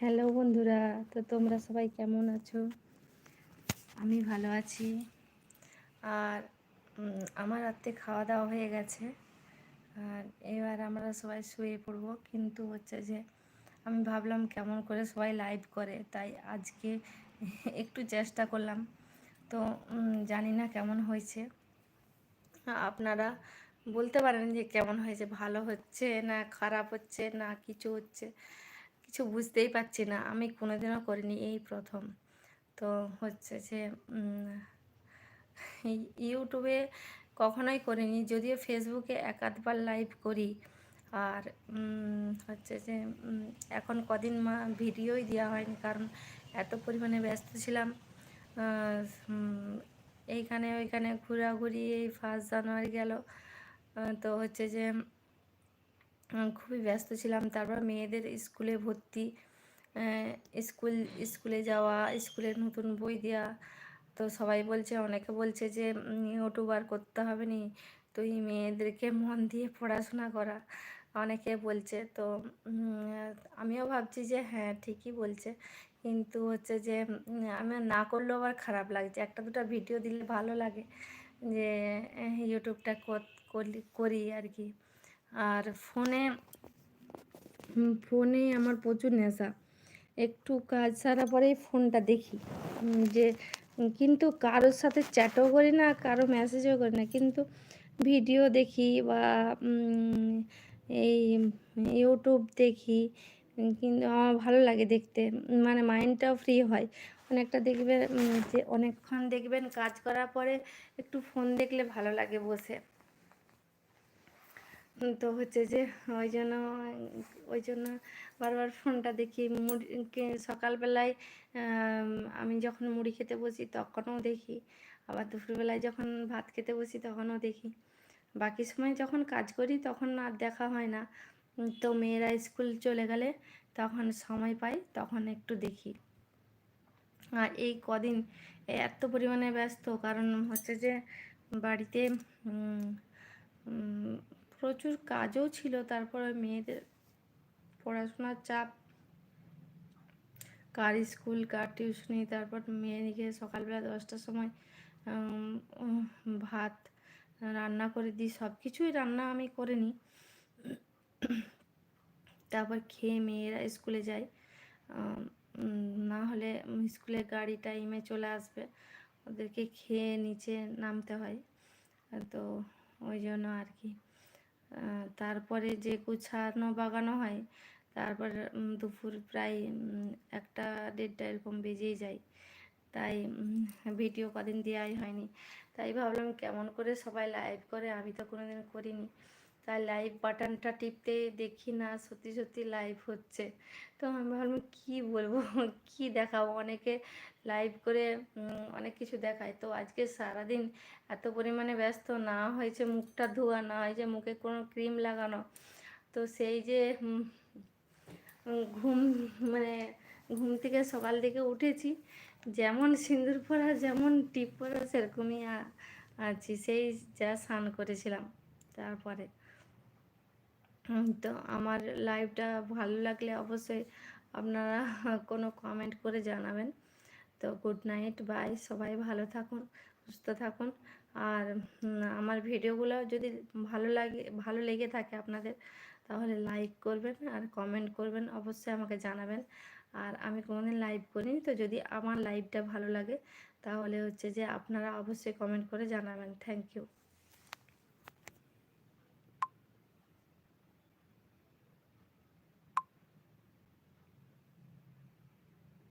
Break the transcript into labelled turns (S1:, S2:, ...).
S1: Hello বন্ধুরা, তো তোমরা সবাই কেমন আছো? আমি ভালো আছি। আর আমার রাত্রে খাওয়া দাওয়া হয়ে গেছে। আর এবার আমরা সবাই শুয়ে পড়ব। কিন্তু হচ্ছে যে, আমি ভাবলাম কেমন করে সবাই লাইভ করে। তাই আজকে একটু চেষ্টা করলাম। তো জানি না কেমন হয়েছে। আপনারা বলতে পারেন যে কেমন হয়েছে? ভালো হচ্ছে না খারাপ হচ্ছে না কিছু হচ্ছে? কিছু বুঝতেই পারছি না। আমি কোনোদিনও করিনি এই প্রথম। তো হচ্ছে যে ইউটিউবে কখনোই করিনি, যদিও ফেসবুকে এক আধবার লাইভ করি। আর হচ্ছে যে এখন কদিন মা, ভিডিওই দেওয়া হয়নি, কারণ এত পরিমাণে ব্যস্ত ছিলাম। এইখানে ওইখানে ঘোরাঘুরি, এই ফার্স্ট জানুয়ারি গেল। তো হচ্ছে যে খুবই ব্যস্ত ছিলাম। তারপর মেয়েদের স্কুলে ভর্তি স্কুল, স্কুলে যাওয়া স্কুলের নতুন বই দেওয়া তো সবাই বলছে, অনেকে বলছে যে ইউটিউবার করতে হবে নি। তো এই মেয়েদেরকে মন দিয়ে পড়াশোনা করা। অনেকে বলছে, তো আমিও ভাবছি যে হ্যাঁ ঠিকই বলছে। কিন্তু হচ্ছে যে আমার না করলেও আবার খারাপ লাগছে। একটা দুটো ভিডিও দিলে ভালো লাগে যে, ইউটিউবটা করি আর কি। আর ফোনে ফোনে আমার প্রচুর নেশা। একটু কাজ সারা পরেই ফোনটা দেখি। যে, কিন্তু কারোর সাথে চ্যাটও করি না, কারও মেসেজও করি না। কিন্তু ভিডিও দেখি বা এই ইউটিউব দেখি। কিন্তু আমার ভালো লাগে দেখতে। মানে মাইন্ডটাও ফ্রি হয়। অনেকটা দেখবেন যে, অনেকক্ষণ দেখবেন, কাজ করার পরে একটু ফোন দেখলে ভালো লাগে বসে। তো হচ্ছে যে ওই জন্য ওই জন্য বারবার ফোনটা দেখি। মুড়ি সকালবেলায়, আমি যখন মুড়ি খেতে বসি তখনও দেখি। আবার দুপুরবেলায় যখন ভাত খেতে বসি তখনও দেখি। বাকি সময় যখন কাজ করি তখন আর দেখা হয় না। তো মেয়েরা স্কুল চলে গেলে তখন সময় পাই তখন একটু দেখি। আর এই কদিন এত পরিমাণে ব্যস্ত, কারণ হচ্ছে যে বাড়িতে প্রচুর কাজও ছিল তারপরে মেয়েদের পড়াশোনার চাপ। কার স্কুল কার টিউশনি তারপর মেয়েকে সকালবেলা দশটার সময় ভাত রান্না করে দিই সব কিছুই রান্না আমি করে নিই তারপর খেয়ে মেয়েরা স্কুলে যায়। না হলে উম, স্কুলের গাড়ি টাইমে চলে আসবে ওদেরকে খেয়ে নিচে নামতে হয়। তো ওই জন্য আর কি। তারপরে যে গুছানো বাগানো হয়, তারপর দুপুর প্রায় একটা দেড়টা এরকম বেজেই যায়। তাই ভিডিও কদিন দেওয়াই হয়নি। তাই ভাবলাম কেমন করে সবাই লাইভ করে, আমি তো কোনোদিন করিনি। তাই লাইভ বাটনটা টিপতে দেখি না, সত্যি সত্যি লাইভ হচ্ছে। তো আমি ভাবলাম, কী বলব? কী দেখাবো? অনেকে লাইভ করে অনেক কিছু দেখায়। তো আজকে সারাদিন এত পরিমাণে ব্যস্ত, না হয়েছে মুখটা ধোয়া, না হয়েছে মুখে কোনো ক্রিম লাগানো। তো সেই যে ঘুম মানে ঘুম থেকে সকাল থেকে উঠেছি, যেমন সিঁদুর পরা, যেমন টিপ পরা, সেরকমই আছি। সেই যা স্নান করেছিলাম, তারপরে। তো আমার লাইভটা ভালো লাগলে অবশ্যই আপনারা কোনো কমেন্ট করে জানাবেন। তো গুড নাইট বাই সবাই ভালো থাকুন, সুস্থ থাকুন। আর আমার ভিডিওগুলো যদি ভালো লাগে, ভালো লেগে থাকে আপনাদের, তাহলে লাইক করবেন আর কমেন্ট করবেন, অবশ্যই আমাকে জানাবেন। আর আমি কোনোদিন লাইভ করিনি, তো যদি আমার লাইভটা ভালো লাগে, তাহলে হচ্ছে যে আপনারা অবশ্যই কমেন্ট করে জানাবেন। Thank you